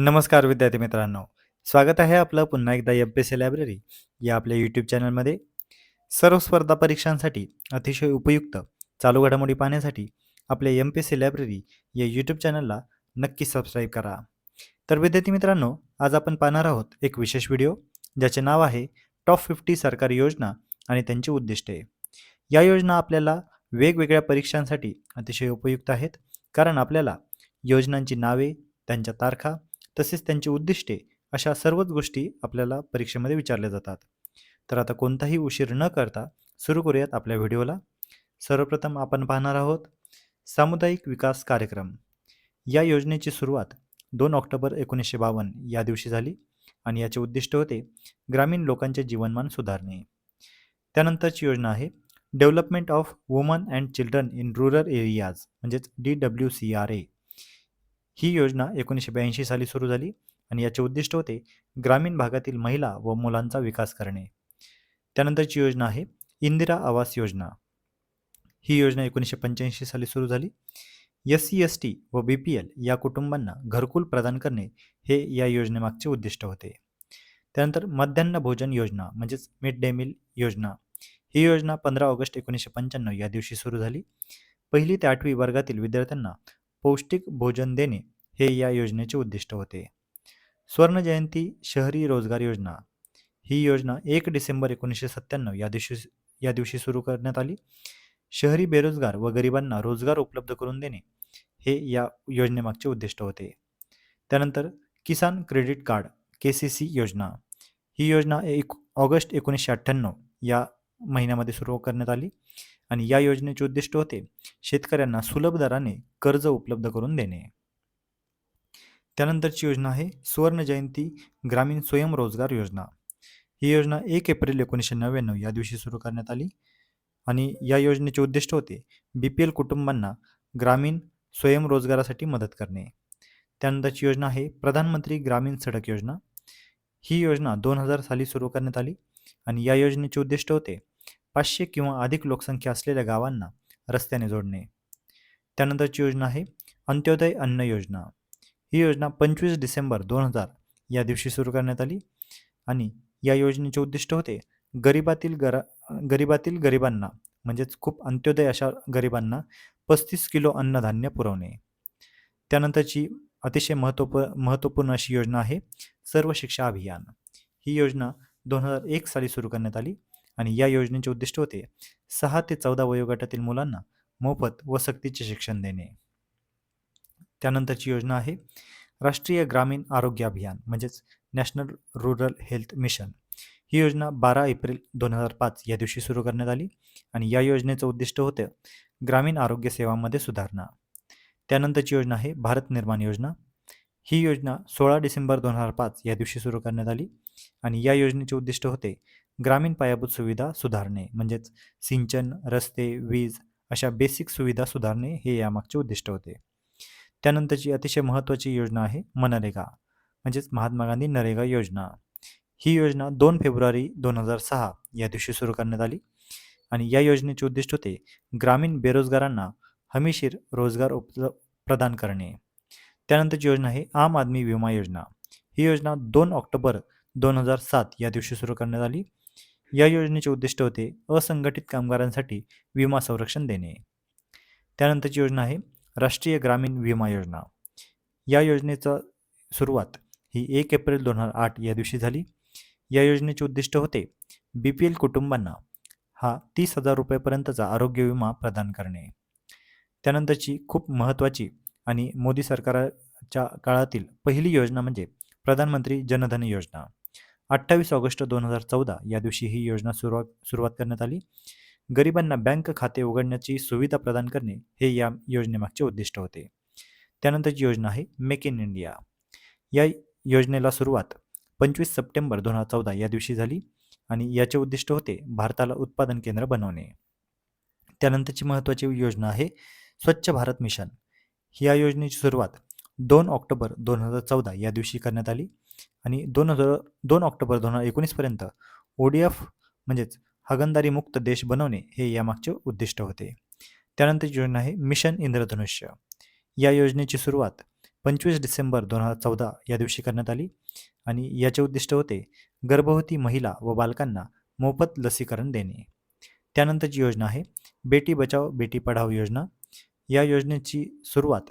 नमस्कार विद्यार्थी मित्रांनो. स्वागत आहे आपलं पुन्हा एकदा एम पी सी लायब्ररी या आपल्या यूट्यूब चॅनलमध्ये. सर्व स्पर्धा परीक्षांसाठी अतिशय उपयुक्त चालू घडामोडी पाहण्यासाठी आपल्या एम पी सी लायब्ररी या यूट्यूब चॅनलला नक्की सबस्क्राईब करा. तर विद्यार्थी मित्रांनो आज आपण पाहणार आहोत एक विशेष व्हिडिओ ज्याचे नाव आहे टॉप फिफ्टी सरकारी योजना आणि त्यांची उद्दिष्टे. या योजना आपल्याला वेगवेगळ्या परीक्षांसाठी अतिशय उपयुक्त आहेत. कारण आपल्याला योजनांची नावे त्यांच्या तारखा तसेच त्यांची उद्दिष्टे अशा सर्वच गोष्टी आपल्याला परीक्षेमध्ये विचारल्या जातात. तर आता कोणताही उशीर न करता सुरू करूयात आपल्या व्हिडिओला. सर्वप्रथम आपण पाहणार आहोत सामुदायिक विकास कार्यक्रम. या योजनेची सुरुवात दोन ऑक्टोबर एकोणीसशे बावन्न या दिवशी झाली आणि याचे उद्दिष्ट होते ग्रामीण लोकांचे जीवनमान सुधारणे. त्यानंतरची योजना आहे development of woman and children in rural areas म्हणजेच D W C R A. ही योजना एकोणीसशे ब्याऐंशी साली सुरू झाली आणि याचे उद्दिष्ट होते ग्रामीण भागातील महिला व मुलांचा विकास करणे. त्यानंतरची योजना आहे इंदिरा आवास योजना. ही योजना एकोणीसशे पंच्याऐंशी साली सुरू झाली. एस सी एस टी व बी पी एल या कुटुंबांना घरकुल प्रदान करणे हे या योजनेमागचे उद्दिष्ट होते. त्यानंतर मध्यान्ह भोजन योजना म्हणजेच मिड डे मील योजना. ही योजना पंधरा ऑगस्ट एकोणीसशे पंच्याण्णव या दिवशी सुरू झाली. पहिली ते आठवी वर्गातील विद्यार्थ्यांना पौष्टिक भोजन देणे हे या योजनेचे उद्दिष्ट होते. स्वर्ण जयंती शहरी रोजगार योजना. ही योजना एक डिसेंबर एकोणीसशे सत्त्याण्णव या दिवशी या दिवशी सुरू करण्यात आली. शहरी बेरोजगार व गरिबांना रोजगार उपलब्ध करून देणे हे या योजनेमागचे उद्दिष्ट होते. त्यानंतर Kisan credit card K C C योजना. ही योजना एक ऑगस्ट एकोणीसशे अठ्ठ्याण्णव या महिन्यामध्ये सुरू करण्यात आली. आणि या योजनेचे उद्दिष्ट होते शेतकऱ्यांना सुलभ दराने कर्ज उपलब्ध करून देणे. त्यानंतरची योजना आहे सुवर्ण जयंती ग्रामीण स्वयंरोजगार योजना. ही योजना एक एप्रिल एकोणीसशे नव्याण्णव या दिवशी सुरू करण्यात आली. आणि या योजनेचे उद्दिष्ट होते बी पी एल कुटुंबांना ग्रामीण स्वयंरोजगारासाठी मदत करणे. त्यानंतरची योजना आहे प्रधानमंत्री ग्रामीण सडक योजना. ही योजना दोन हजार साली सुरू करण्यात आली. आणि या योजनेचे उद्दिष्ट होते पाचशे किंवा अधिक लोकसंख्या असलेल्या गावांना रस्त्याने जोडणे. त्यानंतरची योजना आहे अंत्योदय अन्न योजना. ही योजना पंचवीस डिसेंबर दोन हजार या दिवशी सुरू करण्यात आली आणि या योजनेचे उद्दिष्ट होते गरिबातील गरा गरिबातील गरिबांना म्हणजेच खूप अंत्योदय अशा गरिबांना पस्तीस किलो अन्नधान्य पुरवणे. त्यानंतरची अतिशय महत्त्वपूर्ण महत्त्वपूर्ण अशी योजना आहे सर्व शिक्षा अभियान. ही योजना दोन हजार एक साली सुरू करण्यात आली आणि या योजनेचे उद्दिष्ट होते सहा ते चौदा वयोगटातील मुलांना मोफत व सक्तीचे शिक्षण देणे. त्यानंतरची योजना आहे राष्ट्रीय ग्रामीण आरोग्य अभियान म्हणजेच नॅशनल रुरल हेल्थ मिशन. ही योजना बारा एप्रिल दोन हजार पाच या दिवशी सुरू करण्यात आली आणि या योजनेचं उद्दिष्ट होतं ग्रामीण आरोग्य सेवांमध्ये सुधारणा. त्यानंतरची योजना आहे भारत निर्माण योजना. ही योजना सोळा डिसेंबर दोन हजार पाच या दिवशी सुरू करण्यात आली आणि या योजनेचे उद्दिष्ट होते ग्रामीण पायाभूत सुविधा सुधारणे म्हणजेच सिंचन रस्ते वीज अशा बेसिक सुविधा सुधारणे हे यामागचे उद्दिष्ट होते. त्यानंतरची अतिशय महत्त्वाची योजना आहे मनरेगा म्हणजेच महात्मा गांधी नरेगा योजना. ही योजना दोन फेब्रुवारी दोन हजार सहा या दिवशी सुरू करण्यात आली आणि या योजनेचे उद्दिष्ट होते ग्रामीण बेरोजगारांना हमीशीर रोजगार उप प्रदान करणे. त्यानंतरची योजना आहे आम आदमी विमा योजना. ही योजना दोन ऑक्टोबर दोन हजार सात या दिवशी सुरू करण्यात आली. या योजनेचे उद्दिष्ट होते असंघटित कामगारांसाठी विमा संरक्षण देणे. त्यानंतरची योजना आहे राष्ट्रीय ग्रामीण विमा योजना. या योजनेचा सुरुवात ही एक एप्रिल दोन हजार आठ या दिवशी झाली. या योजनेचे उद्दिष्ट होते बी पी एल कुटुंबांना हा तीस हजार रुपयेपर्यंतचा आरोग्य विमा प्रदान करणे. त्यानंतरची खूप महत्त्वाची आणि मोदी सरकारच्या काळातील पहिली योजना म्हणजे प्रधानमंत्री जनधन योजना. अठ्ठावीस ऑगस्ट दोन हजार चौदा या दिवशी ही योजना सुरुवात सुरुवात करण्यात आली. गरिबांना बँक खाते उघडण्याची सुविधा प्रदान करणे हे या योजनेमागचे उद्दिष्ट होते. त्यानंतरची योजना आहे मेक इन इंडिया या योजनेला सुरुवात पंचवीस सप्टेंबर दोन हजार चौदा या दिवशी झाली आणि याचे उद्दिष्ट होते भारताला उत्पादन केंद्र बनवणे. त्यानंतरची महत्त्वाची योजना आहे स्वच्छ भारत मिशन. या योजनेची सुरुवात दोन ऑक्टोबर दोन हजार चौदा या दिवशी करण्यात आली. आणि दोन हजार दोन ऑक्टोबर दोन हजार एकोणीसपर्यंत ओ डी एफ म्हणजेच हागंदारी मुक्त देश बनवणे हे यामागचे उद्दिष्ट होते. त्यानंतरची योजना आहे मिशन इंद्रधनुष्य या योजनेची सुरुवात पंचवीस डिसेंबर दोन हजार चौदा या दिवशी करण्यात आली आणि याचे उद्दिष्ट होते गर्भवती महिला व बालकांना मोफत लसीकरण देणे. त्यानंतरची योजना आहे बेटी बचाव बेटी पढाव योजना. या योजनेची सुरुवात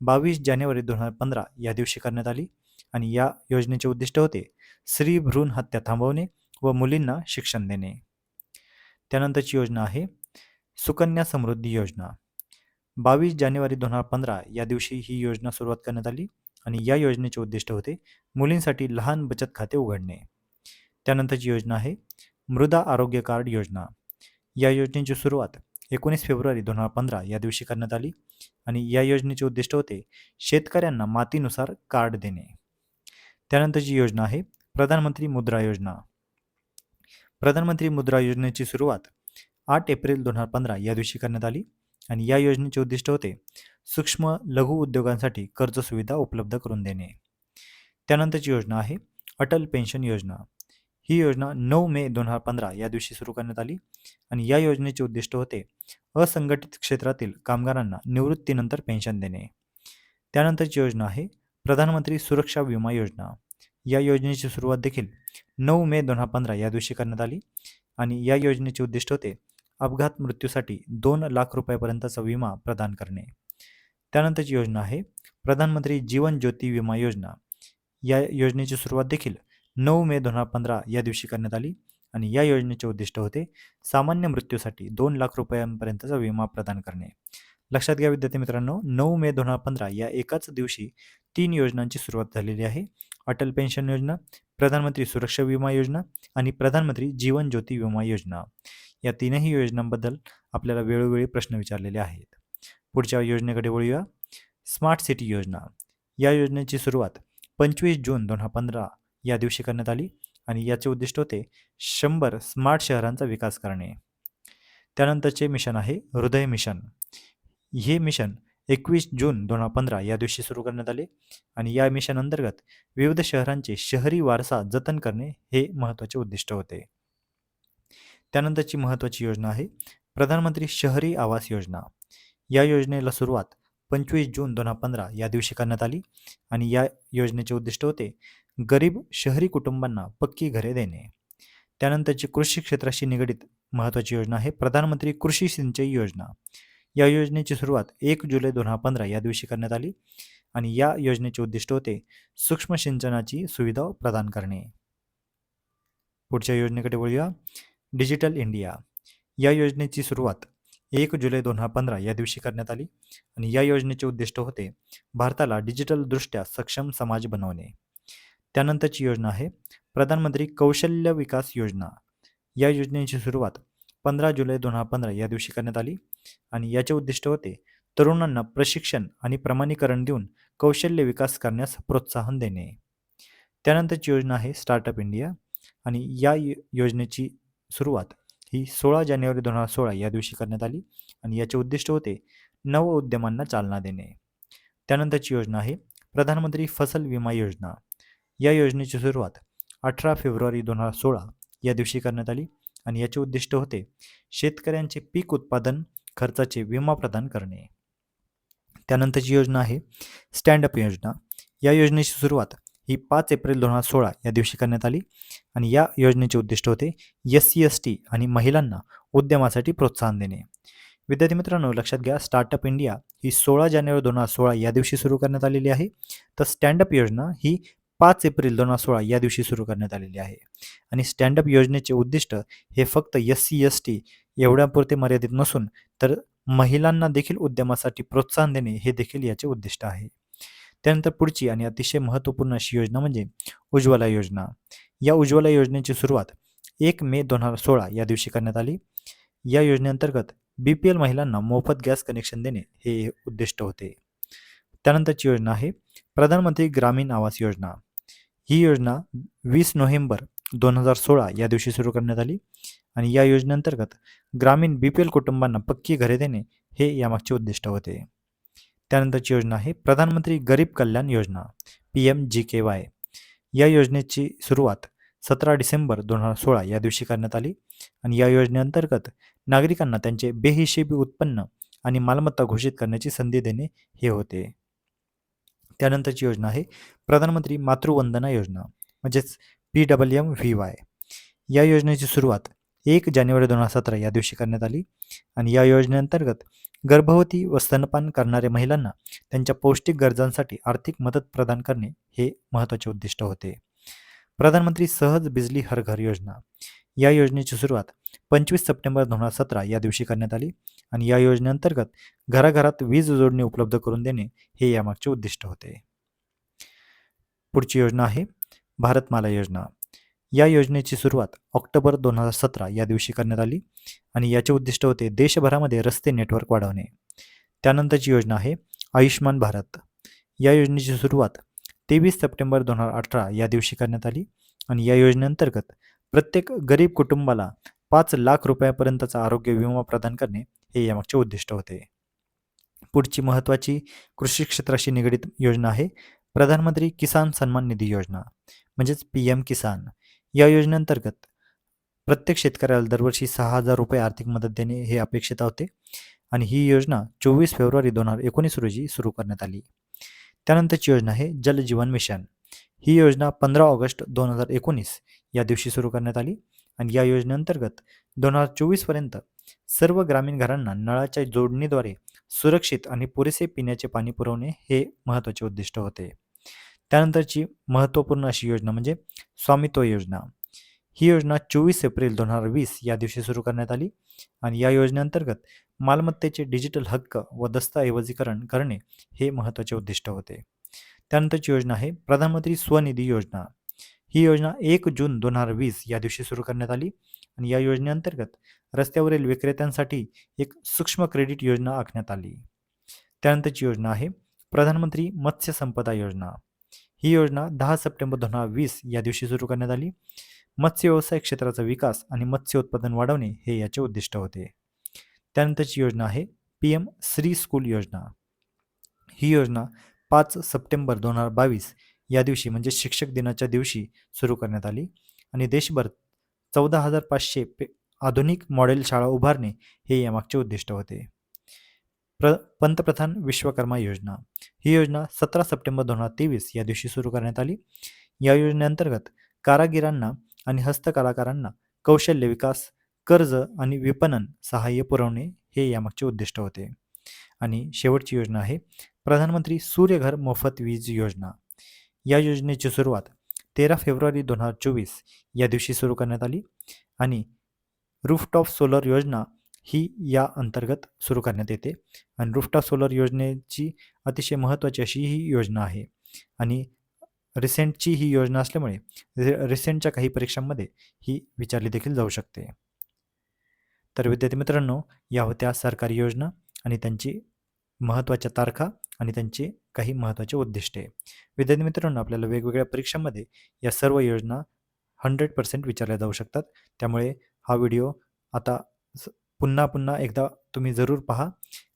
बावीस जानेवारी दोन हजार पंधरा या दिवशी करण्यात आली आणि या योजनेचे उद्दिष्ट होते स्त्री भ्रूण हत्या थांबवणे व मुलींना शिक्षण देणे. त्यानंतरची योजना आहे सुकन्या समृद्धी योजना. बावीस जानेवारी दोन हजार पंधरा या दिवशी ही योजना सुरुवात करण्यात आली आणि या योजनेचे उद्दिष्ट होते मुलींसाठी लहान बचत खाते उघडणे. त्यानंतरची योजना आहे मृदा आरोग्य कार्ड योजना. या योजनेची सुरुवात एकोणीस फेब्रुवारी दोन हजार पंधरा या दिवशी करण्यात आली आणि या योजनेचे उद्दिष्ट होते शेतकऱ्यांना मातीनुसार कार्ड देणे. त्यानंतरची योजना आहे प्रधानमंत्री मुद्रा योजना. प्रधानमंत्री मुद्रा योजनेची सुरुवात आठ एप्रिल दोन हजार पंधरा या दिवशी करण्यात आली आणि या योजनेचे उद्दिष्ट होते सूक्ष्म लघु उद्योगांसाठी कर्ज सुविधा उपलब्ध करून देणे. त्यानंतरची योजना आहे अटल पेन्शन योजना. ही योजना नऊ मे दोन हजार पंधरा या दिवशी सुरू करण्यात आली आणि या योजनेचे उद्दिष्ट होते असंघटित क्षेत्रातील कामगारांना निवृत्तीनंतर पेन्शन देणे. त्यानंतरची योजना आहे प्रधानमंत्री सुरक्षा विमा योजना. या योजनेची सुरुवात देखील नऊ मे दोन हजार पंधरा या दिवशी करण्यात आली आणि या योजनेचे उद्दिष्ट होते अपघात मृत्यूसाठी दोन लाख रुपयापर्यंतचा विमा प्रदान करणे. त्यानंतरची योजना आहे प्रधानमंत्री जीवन ज्योती विमा योजना. या योजनेची सुरुवात देखील नऊ मे दोन हजार पंधरा या दिवशी करण्यात आली आणि या योजनेचे उद्दिष्ट होते सामान्य मृत्यूसाठी दोन लाख रुपयांपर्यंतचा विमा प्रदान करणे. लक्षात घ्या विद्यार्थी मित्रांनो नऊ मे दोन हजार पंधरा या एकाच दिवशी तीन योजनांची सुरुवात झालेली आहे. अटल पेन्शन योजना प्रधानमंत्री सुरक्षा विमा योजना आणि प्रधानमंत्री जीवन ज्योती विमा योजना. या तीनही योजनांबद्दल आपल्याला वेळोवेळी प्रश्न विचारलेले आहेत. पुढच्या योजनेकडे वळूया. स्मार्ट सिटी योजना. या योजनेची सुरुवात पंचवीस जून दोन हजार पंधरा या दिवशी करण्यात आली आणि याचे उद्दिष्ट होते शंभर स्मार्ट शहरांचा विकास करणे. त्यानंतरचे मिशन आहे हृदय मिशन. हे मिशन एकवीस जून दोन हजार पंधरा या दिवशी सुरू करण्यात आले आणि या मिशन अंतर्गत विविध शहरांचे शहरी वारसा जतन करणे हे महत्त्वाचे उद्दिष्ट होते. त्यानंतरची महत्त्वाची योजना आहे प्रधानमंत्री शहरी आवास योजना. या योजनेला सुरुवात पंचवीस जून दोन हजार पंधरा या दिवशी करण्यात आली आणि या योजनेचे उद्दिष्ट होते गरीब शहरी कुटुंबांना पक्की घरे देणे. त्यानंतरची कृषी क्षेत्राशी निगडीत महत्त्वाची योजना आहे प्रधानमंत्री कृषी सिंचई योजना. या योजनेची सुरुवात एक जुलै दोन हजार पंधरा या दिवशी करण्यात आली आणि या योजनेचे उद्दिष्ट होते सूक्ष्म सिंचनाची सुविधा प्रदान करणे. पुढच्या योजनेकडे बोलूया डिजिटल इंडिया. या योजनेची सुरुवात एक जुलै दोन हजार पंधरा या दिवशी करण्यात आली आणि या योजनेचे उद्दिष्ट होते भारताला डिजिटलदृष्ट्या सक्षम समाज बनवणे. त्यानंतरची योजना आहे प्रधानमंत्री कौशल्य विकास योजना. या योजनेची सुरुवात पंधरा जुलै दोन हजार पंधरा या दिवशी करण्यात आली आणि याचे उद्दिष्ट होते तरुणांना प्रशिक्षण आणि प्रमाणीकरण देऊन कौशल्य विकास करण्यास प्रोत्साहन देणे. त्यानंतरची योजना आहे स्टार्टअप इंडिया आणि या योजनेची सुरुवात ही सोळा जानेवारी दोन हजार सोळा या दिवशी करण्यात आली आणि याचे उद्दिष्ट होते नव उद्यमांना चालना देणे. त्यानंतरची योजना आहे प्रधानमंत्री फसल विमा योजना. या योजनेची सुरुवात अठरा फेब्रुवारी दोन हजार सोळा या दिवशी करण्यात आली आणि याचे उद्दिष्ट होते शेतकऱ्यांचे पीक उत्पादन खर्चाचे विमा प्रदान करणे. त्यानंतरची योजना आहे स्टँडअप योजना. या योजनेची सुरुवात ही पाच एप्रिल दोन हजार सोळा या दिवशी करण्यात आली आणि या योजनेचे उद्दिष्ट होते एस सी एस टी आणि महिलांना उद्यमासाठी प्रोत्साहन देणे. विद्यार्थी मित्रांनो लक्षात घ्या स्टार्टअप इंडिया ही सोळा जानेवारी दोन हजार सोळा या दिवशी सुरू करण्यात आलेली आहे. तर स्टँडअप योजना ही पाच एप्रिल दोन हजार सोळा या दिवशी सुरू करण्यात आलेली आहे. आणि स्टँडअप योजनेचे उद्दिष्ट हे फक्त एस सी एस टी एवढ्यापुरते मर्यादित नसून तर महिलांना देखील उद्यमासाठी प्रोत्साहन देणे हे देखील याचे उद्दिष्ट आहे. त्यानंतर पुढची आणि अतिशय महत्त्वपूर्ण अशी योजना म्हणजे उज्ज्वला योजना. या उज्ज्वला योजनेची सुरुवात एक मे दोन हजार सोळा या दिवशी करण्यात आली. या योजनेअंतर्गत बी पी एल महिलांना मोफत गॅस कनेक्शन देणे हे उद्दिष्ट होते. त्यानंतरची योजना आहे प्रधानमंत्री ग्रामीण आवास योजना. ही योजना वीस नोव्हेंबर दोन हजार सोळा या दिवशी सुरू करण्यात आली आणि या योजनेअंतर्गत ग्रामीण बी पी एल कुटुंबांना पक्की घरे देणे हे यामागचे उद्दिष्ट होते. त्यानंतरची योजना आहे प्रधानमंत्री गरीब कल्याण योजना P M G K Y. या योजनेची सुरुवात सतरा डिसेंबर दोन हजार सोळा या दिवशी करण्यात आली आणि या योजनेअंतर्गत नागरिकांना त्यांचे बेहिशेबी उत्पन्न आणि मालमत्ता घोषित करण्याची संधी देणे हे होते. त्यानंतरची योजना आहे प्रधानमंत्री मातृवंदना योजना म्हणजेच P W M V Y. या योजनेची सुरुवात एक जानेवारी दोन हजार सतरा या दिवशी करण्यात आली आणि या योजनेअंतर्गत गर्भवती व स्तनपान करणाऱ्या महिलांना त्यांच्या पौष्टिक गरजांसाठी आर्थिक मदत प्रदान करणे हे महत्त्वाचे उद्दिष्ट होते. प्रधानमंत्री सहज बिजली हर घर योजना. या योजनेची सुरुवात पंचवीस सप्टेंबर दोन हजार सतरा या दिवशी करण्यात आली आणि या योजनेअंतर्गत घराघरात वीज जोडणी उपलब्ध करून देणे हे यामागचे उद्दिष्ट होते. पुढची योजना आहे भारतमाला योजना. या योजनेची सुरुवात ऑक्टोबर दोन हजार सतरा या दिवशी करण्यात आली आणि याचे उद्दिष्ट होते देशभरामध्ये रस्ते नेटवर्क वाढवणे. त्यानंतरची योजना आहे आयुष्मान भारत. या योजनेची सुरुवात तेवीस सप्टेंबर दोन हजार अठरा या दिवशी करण्यात आली आणि या योजनेअंतर्गत प्रत्येक गरीब कुटुंबाला पाच लाख रुपयापर्यंतचा आरोग्य विमा प्रदान करणे हे यामागचे उद्दिष्ट होते. पुढची महत्त्वाची कृषी क्षेत्राशी निगडीत योजना आहे. प्रधानमंत्री किसान सन्मान निधी योजना म्हणजेच पी एम किसान. या योजनेअंतर्गत प्रत्येक शेतकऱ्याला दरवर्षी सहा हजार रुपये आर्थिक मदत देणे हे अपेक्षित होते आणि ही योजना चोवीस फेब्रुवारी दोन हजार एकोणीस रोजी सुरू करण्यात आली. त्यानंतरची योजना आहे जल जीवन मिशन. ही योजना पंधरा ऑगस्ट दोन हजार एकोणीस या दिवशी सुरू करण्यात आली आणि या योजनेअंतर्गत दोन हजार चोवीसपर्यंत सर्व ग्रामीण घरांना नळाच्या जोडणीद्वारे सुरक्षित आणि पुरेसे पिण्याचे पाणी पुरवणे हे महत्त्वाचे उद्दिष्ट होते. त्यानंतरची महत्त्वपूर्ण अशी योजना म्हणजे स्वामित्व योजना. ही योजना चोवीस एप्रिल दोन हजार वीस या दिवशी सुरू करण्यात आली आणि या योजनेअंतर्गत मालमत्तेचे डिजिटल हक्क व दस्तऐवजीकरण करणे हे महत्त्वाचे उद्दिष्ट होते. त्यानंतरची योजना आहे प्रधानमंत्री स्वनिधी योजना. ही योजना एक जून दोन हजार वीस या दिवशी सुरू करण्यात आली आणि या योजनेअंतर्गत रस्त्यावरील विक्रेत्यांसाठी एक सूक्ष्म क्रेडिट योजना आखण्यात आली. त्यानंतरची योजना आहे प्रधानमंत्री मत्स्य संपदा योजना. ही योजना दहा सप्टेंबर दोन हजार वीस या दिवशी सुरू करण्यात आली. मत्स्य व्यवसाय क्षेत्राचा विकास आणि मत्स्य उत्पादन वाढवणे हे याचे उद्दिष्ट होते. त्यानंतरची योजना आहे पी एम श्री स्कूल योजना. ही योजना पाच सप्टेंबर दोन हजार बावीस या दिवशी म्हणजे शिक्षक दिनाच्या दिवशी सुरू करण्यात आली आणि देशभर चौदा हजार पाचशे पे आधुनिक मॉडेल शाळा उभारणे हे यामागचे उद्दिष्ट होते. प्र पंतप्रधान विश्वकर्मा योजना. ही योजना सतरा सप्टेंबर दोन हजार तेवीस या दिवशी सुरू करण्यात आली. या योजनेअंतर्गत कारागिरांना आणि हस्तकलाकारांना कौशल्य विकास कर्ज आणि विपणन सहाय्य पुरवणे हे यामागचे उद्दिष्ट होते. आणि शेवटची योजना आहे प्रधानमंत्री सूर्यघर मोफत वीज योजना. या योजनेची सुरुवात तेरा फेब्रुवारी दोन हजार चोवीस या दिवशी सुरू करण्यात आली आणि रूफटॉप सोलर योजना ही या अंतर्गत सुरू करण्यात येते. आणि रूफटॉप सोलर योजनेची अतिशय महत्त्वाची अशी ही योजना आहे. आणि रिसेंटची ही योजना असल्यामुळे रिसेंटच्या काही परीक्षांमध्ये ही विचारली देखील जाऊ शकते. तर विद्यार्थी मित्रांनो या होत्या सरकारी योजना आणि त्यांची महत्त्वाच्या तारखा आणि त्यांची काही महत्त्वाचे उद्दिष्टे विद्यार्थी मित्रांनो आपल्याला वेगवेगळ्या परीक्षांमध्ये या सर्व योजना हंड्रेड पर्सेंट विचारल्या जाऊ शकतात. त्यामुळे हा व्हिडिओ आता पुन्हा पुन्हा एकदा तुम्ही जरूर पहा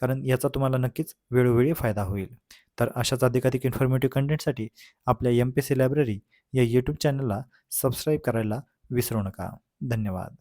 कारण याचा तुम्हाला नक्कीच वेळोवेळी फायदा होईल. तर अशाच अधिकाधिक इन्फॉर्मेटिव्ह कंटेंटसाठी आपल्या एम पी सी लायब्ररी या यूट्यूब चॅनलला सबस्क्राईब करायला विसरू नका. धन्यवाद.